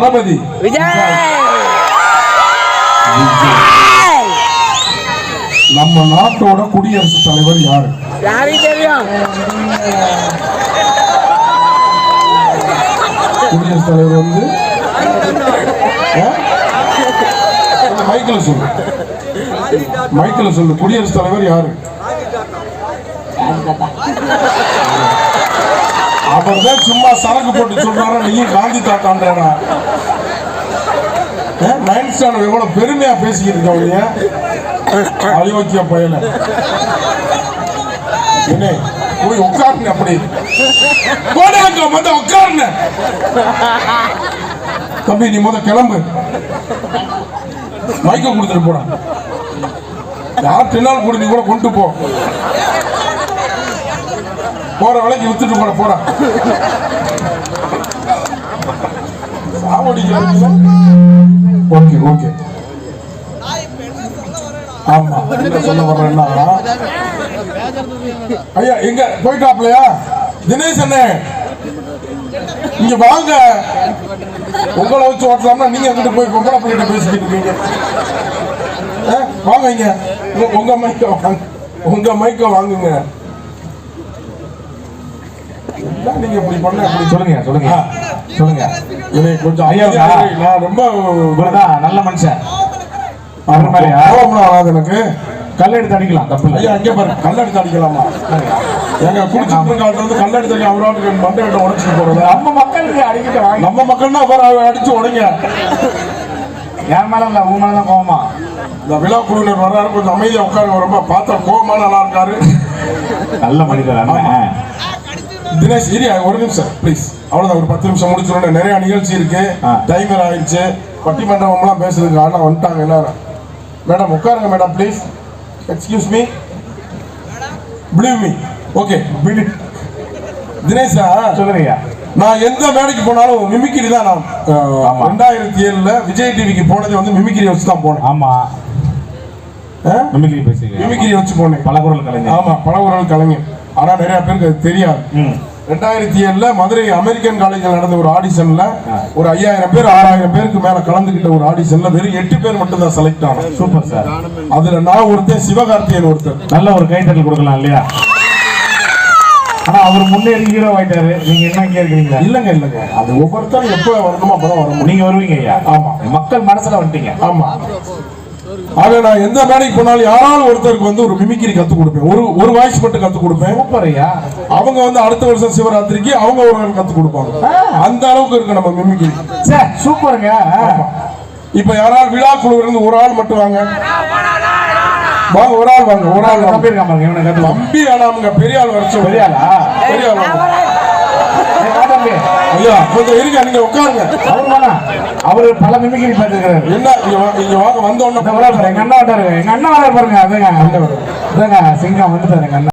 தளபதி. நம்ம நாட்டோட குடியரசுத் தலைவர் யாரு? குடியரசுத் தலைவர் வந்து மைக்கில் சொல்லு. மைக்கில் சொல்லு குடியரசுத் தலைவர் யாரு? அவர் தான் சும்மா சரக்கு போட்டு சொல்றாரு நீயும் காந்தி தாத்தான்றா நைன்த் ஸ்டாண்டர்ட் எவ்வளவு பெருமையா பேசிக்கிட்டு இருக்கவங்க அயோக்கிய பயல. என்ன போய் உட்காருங்க அப்படி. போடாங்க முத உட்காருங்க தம்பி நீ முத கிளம்பு. மைக்க கொடுத்துட்டு போடா. யார் தின்னாலும் கூட நீ கூட கொண்டு போ. போற வேலைக்கு வித்துட்டு போட போடா. சாவடிக்க ஓகே ஓகே. ஆமா என்ன சொல்ல வர்றேன்னா ஐயா எங்க? போயிட்டாப்லையா? தினேஷ் அண்ணே இங்க வாங்க. உங்களை வச்சு ஓட்டலாம்னா நீங்க எங்கிட்ட போய் பொம்பளை பிள்ளைகிட்ட பேசிக்கிட்டு இருக்கீங்க. ஆ, வாங்க இங்க. உங்க- மைக்க வாங்க. உங்க மைக்க வாங்குங்க. நீங்க இப்படி பண்ண அப்படி சொல்லுங்க சொல்லுங்க. சொல்லுங்க. என்னை கொஞ்சம் ஐயா, நான் ரொம்ப இவர்தான் நல்ல மனுஷன். அவர் மாதிரியா கோபம்லாம் வராது எனக்கு. கல் எடுத்து அடிக்கலாம் தப்பு ஐயா அங்கே பாரு கல்லெடுத்து அடிக்கலாமா? எங்க குடிச்சிட்டு காலத்துல வந்து கல்லெடுத்து அடி அவரோட மண்டை கிட்ட உடச்சிட்டு போறது. நம்ம மக்களுக்கு அடிக்கிட்ட நம்ம மக்கள்னா பாரு அடிச்சு உடைங்க. என் மேல இல்ல? உன் மேல தான் கோவமா? இந்த விழா குழுவினர் வர்றாரு. கொஞ்சம் அமைதியா உட்காருங்க. ரொம்ப பார்த்தா கோமா நல்லா இருக்காரு. நல்ல மனிதர் அண்ணன் தினேஷ் இரி ஒரு நிமிஷம் ப்ளீஸ் அவ்வளவுதான் ஒரு பத்து நிமிஷம் முடிச்சிடணும். நிறைய நிகழ்ச்சி இருக்கு. டைமர் ஆயிடுச்சு. பட்டிமன்றம்லாம் பேசுறதுக்கு ஆனா வந்துட்டாங்க எல்லாரும். மேடம் உட்காருங்க madam please excuse me believe me okay Dinesha சொல்லுங்க நான் எந்த மேடைக்கு போனாலும் மிமிக்ரி தான் நான். ரெண்டாயிரத்தி ஏழுல விஜய் டிவிக்கு போனது வந்து மிமிக்ரி வச்சு தான் போனேன். ஆமா. அஹ்? மிமிக்ரி பேசுங்க மிமிக்ரி வச்சு போனேன். பல குரல் கலைஞர். ஆமா பலகுரல் கலைஞர். ஆனா நிறைய பேருக்கு அது தெரியாது. ரெண்டாயிரத்தி ஏழுல மதுரை அமெரிக்கன் காலேஜில் நடந்த ஒரு ஆடிஷன்ல. ஒரு ஐயாயிரம் பேர் ஆறாயிரம் பேருக்கு மேல கலந்துகிட்ட ஒரு ஆடிஷன்ல வெறும் எட்டு பேர் மட்டும் தான் செலக்ட் ஆனோம். Super sir. அதுல நான் ஒருத்தன் சிவகார்த்தியன் ஒருத்தர் நல்ல ஒரு கைத்தட்டல் கொடுக்கலாம் இல்லையா? ஆனா அவர் முன்னேறி ஹீரோ ஆயிட்டாரு. நீங்க என்ன இருக்கீங்க இல்லங்க இல்லங்க. அது ஒவ்வொருத்தரும் எப்ப வரணுமோ அப்பதான் வர முடியும். நீங்க வருவீங்க ஐயா? ஆமா. மக்கள் மனசுல வந்துட்டீங்க. ஆமா. ஆக நான் எந்த மேடைக்கு போனாலும் யாராலும் ஒருத்தருக்கு வந்து ஒரு மிமிக்ரி கத்து கொடுப்பேன். ஒரு ஒரு வாய்ஸ் மட்டும் கத்து கொடுப்பேன். அவங்க வந்து அடுத்த வருஷம் சிவராத்திரிக்கு அவங்க ஒரு நாள் கத்து கொடுப்பாங்க. அந்த அளவுக்கு இருக்கு நம்ம மிமிக்ரி சார் சூப்பருங்க. இப்ப யாராவது விழா குழுவில இருந்து ஒரு ஆள் மட்டும் வாங்க. வாங்க ஒரு ஆள் வாங்க ஒரு ஆள் இருக்கான் பாருங்க இவனை கத்து தம்பி ஆனாமுங்க பெரிய ஆள் வர சொல்லுங்க பெரிய ஆளா? பெரிய ஆள் ஐயா கொஞ்சம் இருங்க நீங்க உட்காருங்க. அவர் வேணா அவரு பல மிமிக்ரி பார்த்துருக்காரு என்ன இங்க வாங்க வந்த உடனே எங்க அண்ணா வட்டாரு எங்க அண்ணா வராரு பாருங்க அதுங்க. அதாங்க சிங்கம் வந்துட்டாரு எங்க அண்ணா.